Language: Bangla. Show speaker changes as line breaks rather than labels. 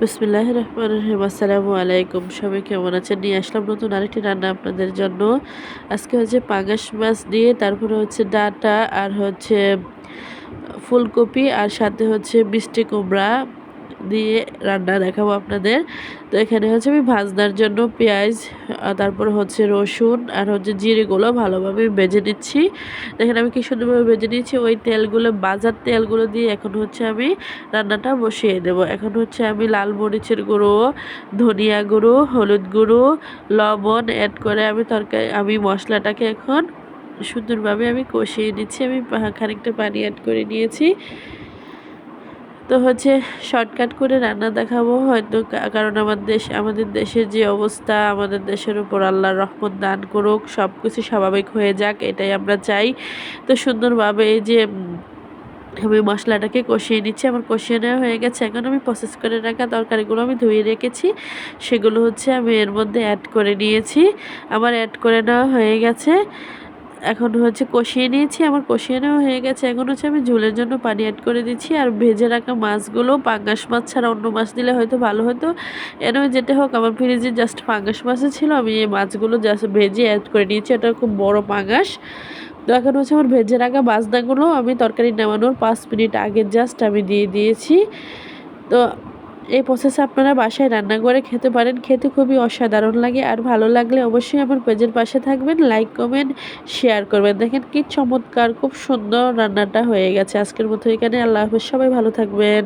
বিসমিল্লাহ রহমান রহিম। আসসালামু আলাইকুম। সবাই কেমন আছেন? নিয়ে আসলাম নতুন আরেকটি রান্না আপনাদের জন্য। আজকে হচ্ছে পাঙ্গাস মাছ দিয়ে, তারপরে হচ্ছে ডাটা আর হচ্ছে ফুলকপি আর সাথে হচ্ছে মিষ্টি কুমড়া। দিয়ে রান্না দেখাবো আপনাদের। তো এখানে হচ্ছে আমি ভাজনার জন্য পেঁয়াজ তারপর হচ্ছে রসুন, আর হচ্ছে জিরেগুলো ভালোভাবে বেজে নিচ্ছি। দেখেন আমি কি সুন্দরভাবে বেজে নিচ্ছি ওই তেলগুলো, বাজার তেলগুলো দিয়ে এখন হচ্ছে আমি রান্নাটা বসিয়ে দেব। এখন হচ্ছে আমি লাল মরিচের গুঁড়ো, ধনিয়া গুঁড়ো, হলুদ গুঁড়ো, লবণ অ্যাড করে আমি তরকারি, আমি মশলাটাকে এখন সুন্দরভাবে আমি কষিয়ে নিচ্ছি। আমি খানিকটা পানি অ্যাড করে নিয়েছি। তো হচ্ছে শর্টকাট করে রান্না দেখাবো। হয়তো কারণ আমার দেশ, আমাদের দেশের যে অবস্থা, আমাদের দেশের উপর আল্লাহর রহমত দান করুক সব কিছু স্বাভাবিক হয়ে যাক, এটাই আমরা চাই। তো সুন্দরভাবে এই যে আমি মশলাটাকে কষিয়ে নিচ্ছি, আমার কষিয়ে নেওয়া হয়ে গেছে। এখন আমি প্রসেস করে রাখা তরকারিগুলো আমি ধুয়ে রেখেছি। সেগুলো হচ্ছে আমি এর মধ্যে অ্যাড করে নিয়েছি। আমার অ্যাড করে নেওয়া হয়ে গেছে। এখন হচ্ছে কষিয়ে নিয়েছি, আমার কষিয়ে নেওয়া হয়ে গেছে। এখন হচ্ছে আমি ঝোলের জন্য পানি অ্যাড করে দিচ্ছি আর ভেজে রাখা মাছগুলো, পাঙ্গাস মাছ ছাড়া অন্য মাছ দিলে হয়তো ভালো হতো। এনে যেটা হোক, আমার ফ্রিজে জাস্ট পাঙ্গাস মাছই ছিল, আমি এই মাছগুলো জাস্ট ভেজে অ্যাড করে নিয়েছি। এটা খুব বড় পাঙ্গাস। তো এখন হচ্ছে আমার ভেজে রাখা বাজনাগুলো আমি তরকারি নামানোর পাঁচ মিনিট আগে জাস্ট আমি দিয়ে দিয়েছি। তো এই প্রসেসে আপনারা বাসায় রান্না করে খেতে পারেন। খেতে খুবই অসাধারণ লাগে আর ভালো লাগলে অবশ্যই আমার পেজের পাশে থাকবেন। লাইক কমেন্ট শেয়ার করবেন। দেখেন কি চমৎকার, খুব সুন্দর রান্নাটা হয়ে গেছে। আজকের মতো এখানে। আল্লাহ হাফেজ। সবাই ভালো থাকবেন।